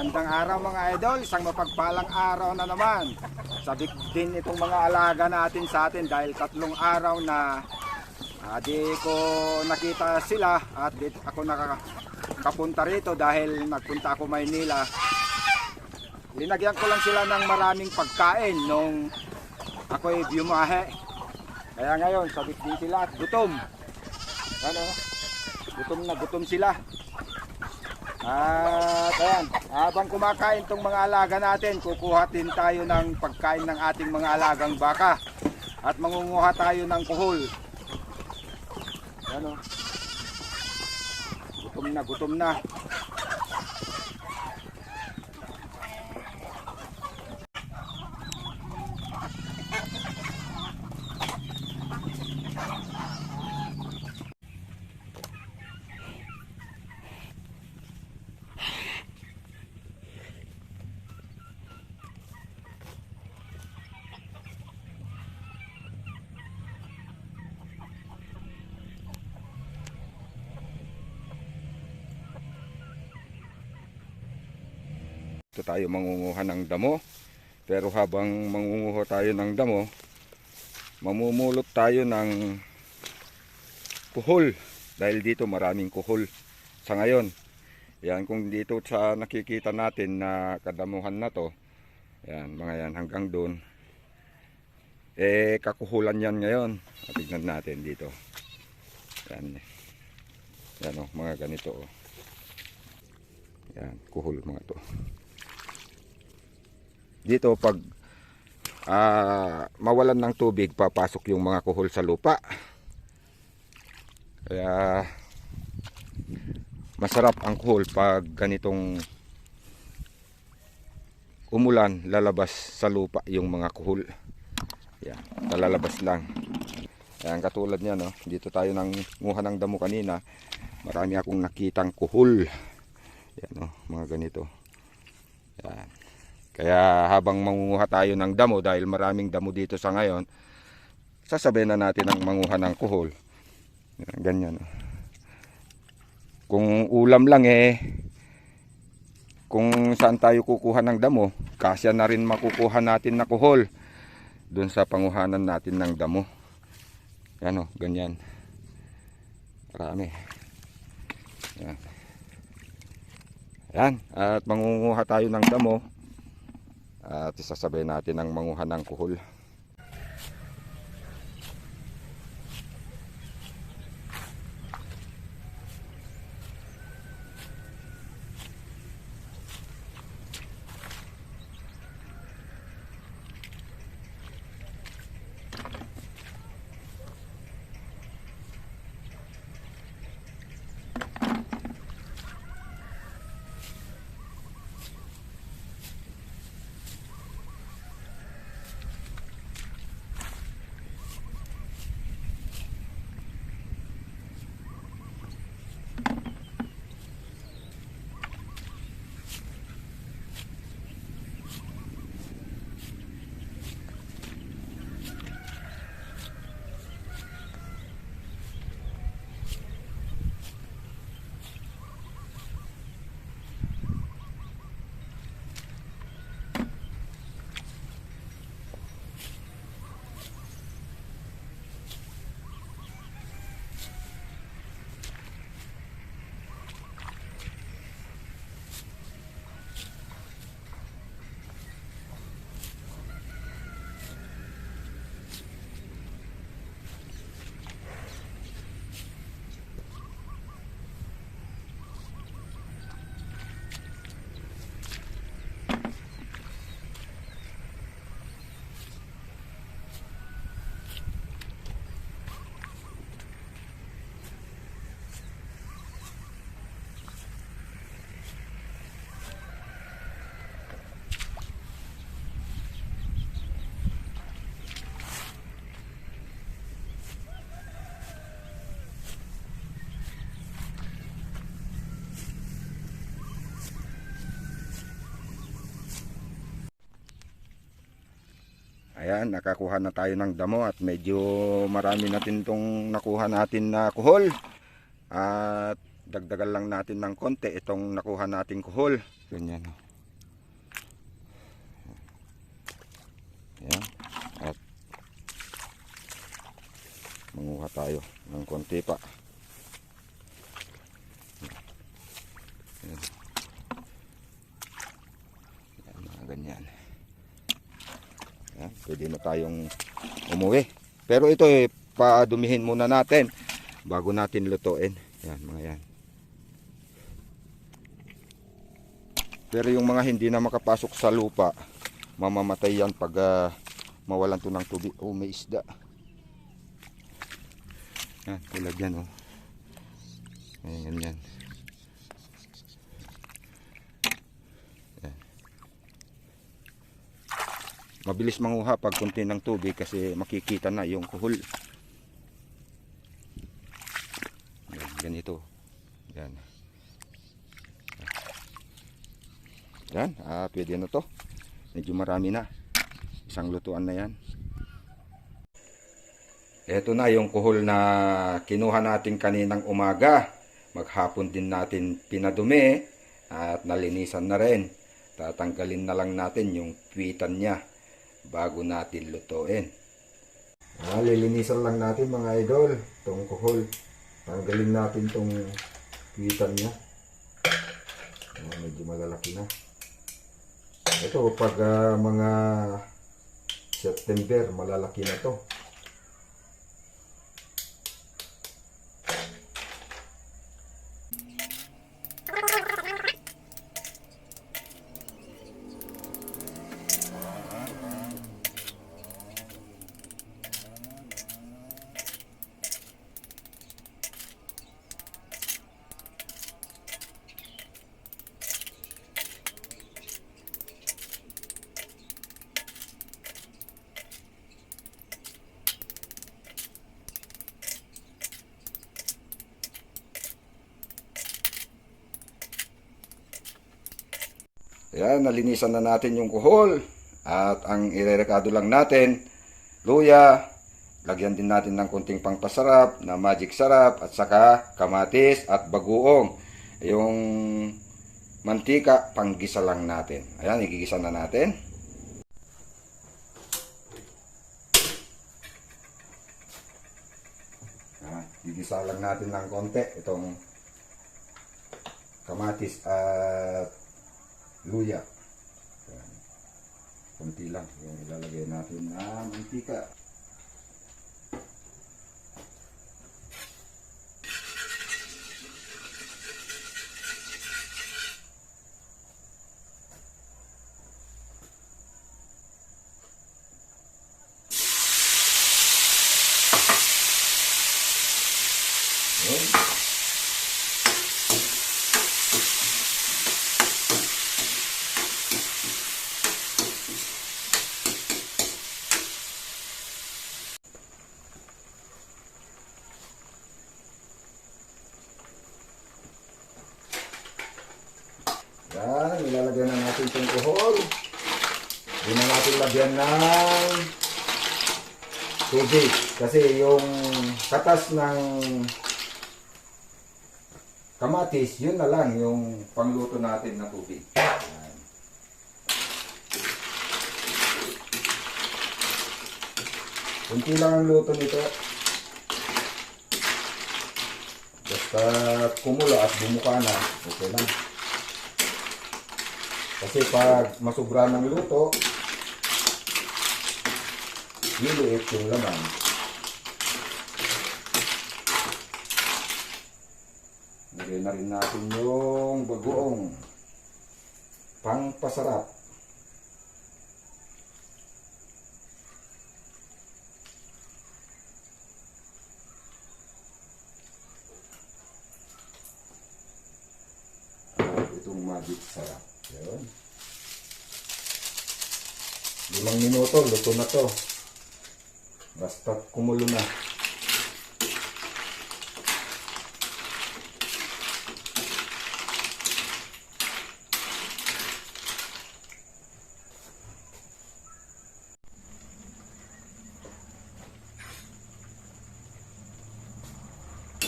Magandang araw mga idol, isang mapagpalang araw na naman. Sabik din itong mga alaga natin sa atin dahil tatlong araw na ah, di ko nakita sila at di ako nakakapunta rito dahil nagpunta ako Maynila. Linagyan ko lang sila ng maraming pagkain nung ako'y biumahe. Kaya ngayon, sabik din sila at gutom. Ano? Gutom na gutom sila. At ayan, habang kumakain tong mga alaga natin, kukuha din tayo ng pagkain ng ating mga alagang baka. At mangunguha tayo ng kuhol. Ano? Gutom na, gutom na. Ito tayo mangunguha ng damo. Pero habang mangunguha tayo ng damo, mamumulot tayo ng kuhol. Dahil dito maraming kuhol sa ngayon. Yan, kung dito sa nakikita natin na kadamuhan na to, yan, mga yan, hanggang doon. Eh, kakuhulan yan ngayon. Tignan natin dito. Yan. Yan o, mga ganito o. Yan, kuhol mga to dito pag ah, mawalan ng tubig papasok yung mga kuhol sa lupa. Kaya masarap ang kuhol pag ganitong umulan lalabas sa lupa yung mga kuhol yan, lalabas lang. Yan katulad niya no? Dito tayo nang nguha ng damo kanina. Marami akong nakitang kuhol yan no? Mga ganito. Yan kaya habang mangunguha tayo ng damo dahil maraming damo dito sa ngayon, sasabihin na natin ang manguha ng kuhol. Yan, Ganyan. Kung ulam lang eh, kung saan tayo kukuha ng damo, kasya na rin makukuha natin na kuhol doon sa panguhanan natin ng damo. Yan o, ganyan. Marami. Yan. Yan, at mangunguha tayo ng damo at isasabay natin ang manguha ng kuhol. Ayan, nakakuha na tayo ng damo at medyo marami natin tong nakuha natin na kuhol. At dagdagan lang natin ng konti itong nakuha nating kuhol. Ganyan. oh. Yan. At manguha tayo ng konti pa. Yan. Yan, mga ganyan. Yan, pwede na tayong umuwi. Pero ito eh, padumihin muna natin bago natin lutuin. Yan, mga yan. Pero yung mga hindi na makapasok sa lupa, mamamatay yan pag ah, mawalan to ng tubig. Oh, may isda. Yan, tulad yan, oh. Ayan. Yan. Mabilis manguha pag kunti ng tubig kasi makikita na yung kuhol. Yan, ganito. Yan. Yan, ah, pwede na to. Medyo marami na. Isang lutuan na yan. Ito na yung kuhol na kinuha natin kaninang umaga. Maghapon din natin pinadumi at nalinisan na rin. Tatanggalin na lang natin yung pitan niya bago natin lutuin. Ah, lilinisan lang natin mga idol itong kuhol. Tanggalin natin itong pitan niya. Ah, medyo malalaki na. Ito pag ah, mga September malalaki na to. Ayan, nalinisan na natin yung kuhol. At ang irerekado lang natin, luya, lagyan din natin ng kunting pangpasarap na magic sarap at saka kamatis at bagoong. Yung mantika, panggisa lang natin. Ayan, igigisa na natin. Ah, gigisa lang natin ng konti itong kamatis at luya. Yan. Kunti lang yung ilalagay natin na mantika. Yun. Yan, ilalagyan na natin itong kuhol. Hindi na natin lagyan ng tubig. Kasi yung katas ng kamatis, yun na lang yung pangluto natin na tubig. Yan. Kunti lang ang luto nito. Basta kumulo at bumuka na, okay lang. Kasi pag masubra ng luto, liliit yung laman. Lagyan na rin natin yung bagoong pangpasarap. At itong magic sarap. Yun. Minuto, luto na to. Basta kumulo na.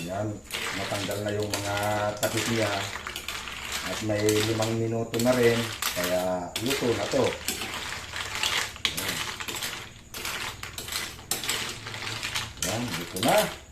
Yan. matanggal na yung mga takip niya. At may limang minuto na rin. Kaya luto na to. Ayan. Yan, luto na.